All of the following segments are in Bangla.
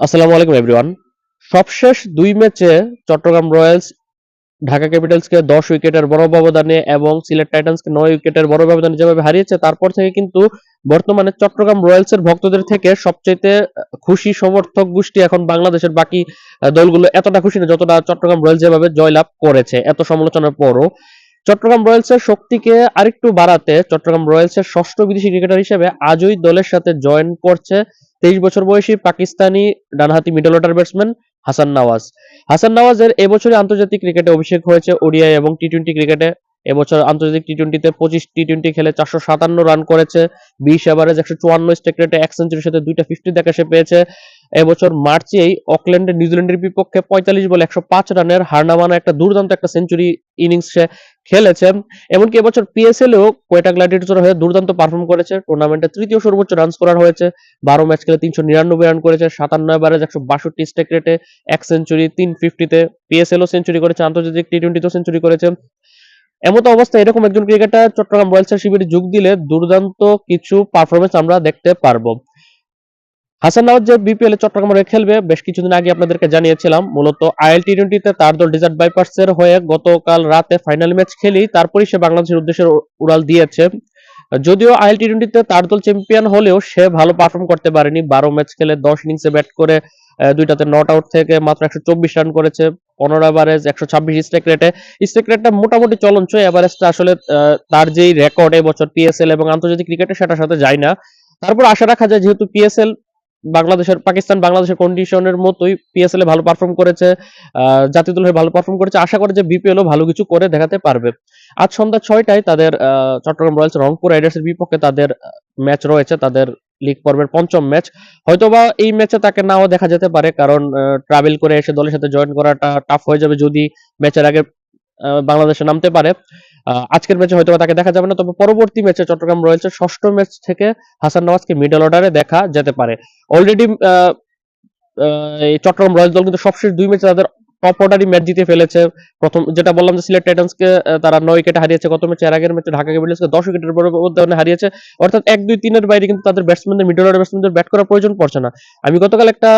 আসসালামু আলাইকুম এভরিওয়ান সবশেষ দুই ম্যাচে চট্টগ্রাম রয়্যালস ঢাকা ক্যাপিটালসকে দশ উইকেটের বড় ব্যবধানে এবং সিলেট টাইটান্সকে নয় উইকেটের বড় ব্যবধানে যেভাবে হারিয়েছে, তারপর থেকে কিন্তু বর্তমানে চট্টগ্রাম রয়্যালসের ভক্তদের থেকে সবচেয়ে খুশি সমর্থক গোষ্ঠী এখন বাংলাদেশের বাকি দলগুলো এতটা খুশি না যতটা চট্টগ্রাম রয়্যালস যেভাবে জয়লাভ করেছে, এত সমালোচনার পরও। চট্টগ্রাম রয়্যালসের শক্তিকে আরেকটু বাড়াতে চট্টগ্রাম রয়্যালসের ষষ্ঠ বিদেশি ক্রিকেটার হিসেবে আজই দলের সাথে জয়েন করছে তেইশ বছর বয়সী পাকিস্তানি ডানহাতি middle order batsman Hasan Nawaz. Hasan নওয়াজের এবছরে আন্তর্জাতিক ক্রিকেটে অভিষেক হয়েছে ওডিআই এবং টি টোয়েন্টি ক্রিকেটে এবছর আন্তর্জাতিক টি টোয়েন্টিতে পঁচিশ টি টোয়েন্টি খেলে চারশো সাতান্ন রান করেছে, বিশ এভারেজ একশো চুয়ান্ন স্টেক রেটে এক সেঞ্চুরির সাথে দুইটা ফিফটি দেখা সে পেয়েছে। এবছর মার্চেই অকল্যান্ডে নিউজিল্যান্ডের বিপক্ষে পঁয়তাল্লিশ বলে একশো পাঁচ রানের হারনামানা একটা দুর্দান্ত একটা সেঞ্চুরি ইনিংস সে খেলেছে। এমনকি এবছর পিএসএল এও কোয়েটা গ্ল্যাডিয়েটর হয়ে দুর্দান্ত পারফর্ম করেছে। টুর্নামেন্টে তৃতীয় সর্বোচ্চ রান স্কোরার হয়েছে। বারো ম্যাচ খেলে তিনশো নিরানব্বই রান করেছে। সাতান্ন এভারেজ একশো বাষট্টি স্টেক রেটে এক সেঞ্চুরি তিন ফিফটিতে পিএসএল ও সেঞ্চুরি করেছে। আন্তর্জাতিক টি টোয়েন্টিতেও সেঞ্চুরি করেছে। এমত অবস্থায় এরকম একজন ক্রিকেটার চট্টগ্রাম রয়্যালসের শিবিরে যোগ দিলে দুর্দান্ত কিছু পারফরমেন্স আমরা দেখতে পারব। হাসান নওয়াজ যে বিপিএল চট্টগ্রামে হয়ে খেলবে, বেশ কিছুদিন আগে আপনাদেরকে জানিয়েছিলাম, মূলত আইএল টি টোয়েন্টিতে তার দল ডিজার্ট বাইপার্স এর হয়ে গতকাল রাতে ফাইনাল ম্যাচ খেলি তারপরই সে বাংলাদেশের উদ্দেশ্যে উড়াল দিয়েছে। যদিও আইএল টি টোয়েন্টিতে তার দল চ্যাম্পিয়ন হলেও সে ভালো পারফর্ম করতে পারেনি, বারো ম্যাচ খেলে দশ ইনিংসে ব্যাট করে দুইটাতে নট আউট থেকে মাত্র একশো চব্বিশ রান করেছে, পনেরো এভারেজ একশো ছাব্বিশ স্ট্রাইক রেটে স্ট্রাইক রেটটা মোটামুটি চলনচ এভারেজটা আসলে তার যেই রেকর্ড এবছর পিএসএল এবং আন্তর্জাতিক ক্রিকেটে সেটার সাথে যায় না। তারপর আশা রাখা যায় যেহেতু পিএসএল বাংলাদেশের, পাকিস্তান বাংলাদেশের কন্ডিশনের মতোই পিএসএল এ ভালো পারফর্ম করেছে জাতীয় দল হয়ে ভালো পারফর্ম করেছে। আশা করে যে বিপিএল ও ভালো কিছু করে দেখাতে পারবে। আজ সন্ধ্যা ছয়টায় তাদের চট্টগ্রাম রয়্যালস রংপুর রাইডার্স এর বিপক্ষে তাদের ম্যাচ রয়েছে। তাদের লিগ পর্বের পঞ্চম ম্যাচ হয়তোবা এই ম্যাচে তাকে নাও দেখা যেতে পারে, কারণ ট্রাভেল করে এসে দলের সাথে জয়েন করাটা টাফ হয়ে যাবে যদি ম্যাচের আগে বাংলাদেশে নামতে পারে। আজকের ম্যাচে হয়তো তাকে দেখা যাবে না, তবে পরবর্তী ম্যাচে চট্টগ্রাম রয়্যালসের ষষ্ঠ ম্যাচ থেকে হাসান নওয়াজকে মিডল অর্ডারে দেখা যেতে পারে। অলরেডি চট্টগ্রাম রয়্যালস দল কিন্তু সবশেষ দুই ম্যাচে তাদের টপ অর্ডারই ম্যাচ জিতে ফেলেছে। প্রথম যেটা বললাম যে সিলেট টাইটান্সকে তারা নয় উইকেটে হারিয়েছে গত ম্যাচে এর আগের ম্যাচে ঢাকা ক্যাপিটালসকে দশ উইকেটের ব্যবধানে হারিয়েছে। অর্থাৎ এক দুই তিনের বাইরে কিন্তু তাদের ব্যাটসম্যানদের মিডল অর্ডার ব্যাটসম্যানদের ব্যাট করার প্রয়োজন পড়ছে না। আমি গতকাল একটা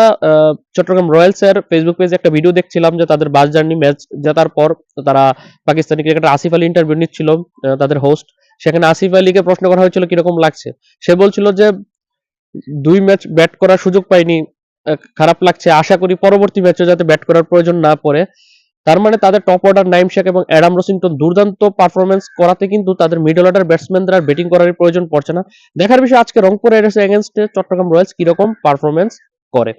চট্টগ্রাম রয়্যালস এর ফেসবুক পেজে একটা ভিডিও দেখছিলাম যে তাদের বাস জার্নি ম্যাচ জেতার পর তারা পাকিস্তানি ক্রিকেটার আসিফ আলী ইন্টারভিউ নিচ্ছিল তাদের হোস্ট সেখানে আসিফ আলীকে প্রশ্ন করা হয়েছিল কীরকম লাগছে? সে বলছিল যে দুই ম্যাচ ব্যাট করার সুযোগ আহ, খারাপ লাগছে। আশা করি পরবর্তী ম্যাচে যাতে ব্যাট করার প্রয়োজন না পড়ে। তার মানে তাদের টপ অর্ডার নাইম শেখ এবং অ্যাডাম রসিংটন দুর্দান্ত পারফরমেন্স করাতে কিন্তু তাদের মিডল অর্ডার ব্যাটসম্যানদের আর ব্যাটিং করার প্রয়োজন পড়ছে না। দেখার বিষয়, আজকে রংপুর রাইডার্স এগেনস্টে চট্টগ্রাম রয়্যালস কীরকম পারফরমেন্স করে?